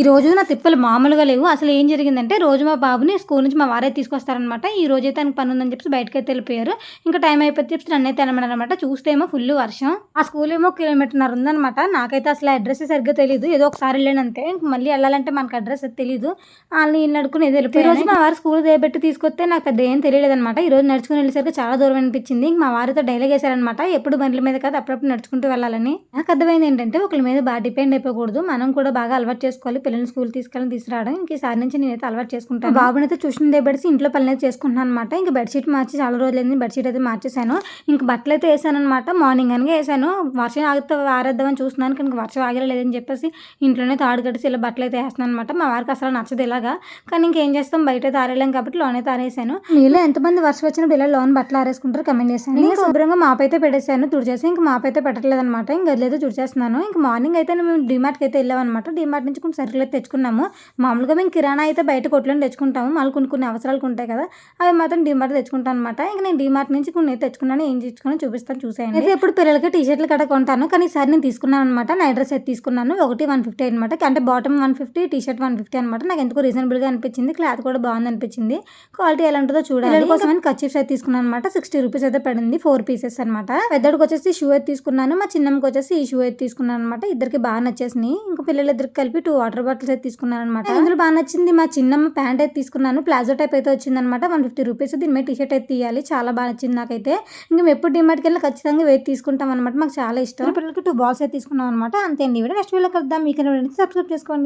ఈ రోజు నా తిప్పలు మామూలుగా లేవు. అసలు ఏం జరిగిందంటే రోజు మా బాబుని స్కూల్ నుంచి మా వారే తీసుకొస్తారనమాట ఈ రోజు అయితే తనకు పని ఉందని చెప్పి బయటకైతే అయితే వెళ్ళిపోయారు. ఇంకా టైం అయిపోతే చెప్పి నన్ను అయితే అనమాట చూస్తే ఏమో ఫుల్ వర్షం. ఆ స్కూల్ ఏమో కిలోమీటర్నర ఉందనమాట నాకైతే అసలు అడ్రస్ సరిగ్గా తెలియదు ఏదో ఒకసారి వెళ్ళాను ఇంక మళ్ళీ వెళ్ళాలంటే మనకు అడ్రస్ తెలియదు వాళ్ళని ఇల్లు నడుకుని ఏదో వెళ్ళిపోయి రోజు మా వారు స్కూల్ దేబెట్టి తీసుకొస్తే నాకు పెద్ద ఏం తెలియలేదనమాట ఈ రోజు నడుచుకుని వెళ్ళేసరికి చాలా దూరం అనిపించింది. ఇంక మా వారితో డైలాగ్ వేశారనమాట ఎప్పుడు బండ్ల మీద కాదు అప్పుడప్పుడు నడుచుకుంటూ వెళ్ళాలని. నాకు అర్థమైంది ఏంటంటే ఒకరి మీద బాగా డిపెండ్ అయిపోకూడదు. మనం కూడా బాగా అలవాటు చేసుకోవాలి. పిల్లల్ని స్కూల్ తీసుకెళ్ళి తీసుకురావడం ఇంక ఈసారి నుంచి నేనైతే అలవాటు చేసుకుంటాను. బాబుని అయితే ట్యూషన్ దేబెడిసి ఇంట్లో పనులు అయితే చేసుకుంటున్నాను అనమాట ఇంక బెడ్షీట్ మార్చి చాలా రోజులైంది బెడ్షీట్ అయితే మార్చేసాను ఇంక బట్టలు అయితే వేసాను అనమాట మార్నింగ్ అనగా వేసాను. వర్షం ఆగితే ఆరేద్దామని చూస్తున్నాను. కానీ వర్షం ఆగలేదని చెప్పేసి ఇంట్లోనే తాడు కట్టేసి ఇలా బట్టలు అయితే వేస్తున్నాను అనమాట మా వారికి అసలు నచ్చదు ఇలాగా. కానీ ఇంకేం చేస్తాం? బయట ఆరేయలేం కాబట్టి లోన్ అయితే ఆరేసాను మీలో ఎంతమంది వర్షం వచ్చినప్పుడు ఇలా లోన్ బట్టలు ఆరేసుకుంటారు కమెంట్ చేశాను ఇంకా శుభ్రంగా మాప్ అయితే పెట్టేశాను. తుడిచేసి ఇంకా మాప్ అయితే పెట్టట్లేదు అనమాట ఇంకా గదిలో తుడిచేస్తున్నాను. ఇంకా మార్నింగ్ అయితే మేము డిమార్ట్కి అయితే వెళ్ళామన్నమాట. డిమార్ట్ నుంచి కొన్ని సరుకులు అయితే తెచ్చుకున్నాము. మామూలుగా మేము కిరాణా అయితే బయట కొట్లో తెచ్చుకుంటాము. మళ్ళీ కొన్ని కొన్ని అవసరాలకు ఉంటాయి కదా అవి మాత్రం డిమార్ట్ తెచ్చుకుంటాను అనమాట ఇంకా నేను డిమార్ట్ నుంచి కొన్ని తెచ్చుకున్నాను. ఏం తెచ్చుకుని చూపిస్తాను చూసాను అయితే ఎప్పుడు పిల్లలకి టీ షర్ట్లు కట్ట కొంటాను. కానీ ఈసారి నేను తీసుకున్నాను అనమాట నైట్ డ్రెస్ అయితే తీసుకున్నాను. ఒకటి వన్ ఫిఫ్టీ అనమాట అంటే bottom one fifty T shirt one fifty అనమాట నాకు ఎందుకు రీజనబుల్గా అనిపించింది. క్లాత్ కూడా బాగుంది అనిపించింది. క్వాలిటీ ఎలా ఉంటుందో చూడాలి. కోసం అని కచ్చిప్స్ అయితే తీసుకున్నాను అనమాట సిక్స్టీ రూపీస్ అయితే పడింది. ఫోర్ పీసెస్ అనమాట పెద్దడికి వచ్చేసి షూ అయితే తీసుకున్నాను. మా చిన్నమ్మకి వచ్చేసి ఈ షూ అయితే తీసుకున్నాను అనమాట ఇద్దరికి బాగా నచ్చేసినాయి. ఇంకా పిల్లలిద్దరికి కలిపి టూ వాటర్ బాటిల్స్ అయితే తీసుకున్నాను అనమాట ఇందులో బాగా నచ్చింది మా చిన్నమ్మ ప్యాంట్ అయితే తీసుకున్నాను. ప్లాజో టైప్ అయితే వచ్చింది అనమాట వన్ ఫిఫ్టీ రూపీస్. దీని మీద టీ షర్ట్ అయితే తీయాలి. చాలా బాగా నచ్చింది నాకైతే. ఇంకా మేము ఎప్పుడు డిమార్ట్కి వెళ్ళి ఖచ్చితంగా వెయిట్ తీసుకుంటాం అనమాట మాకు చాలా ఇష్టం. పిల్లలకి టూ బాల్స్ అయితే తీసుకున్నాం అనమాట అంతే అండి. నెక్స్ట్ వీళ్ళకి కలుద్దాం. మీకు సబ్స్క్రైబ్ చేసుకోండి.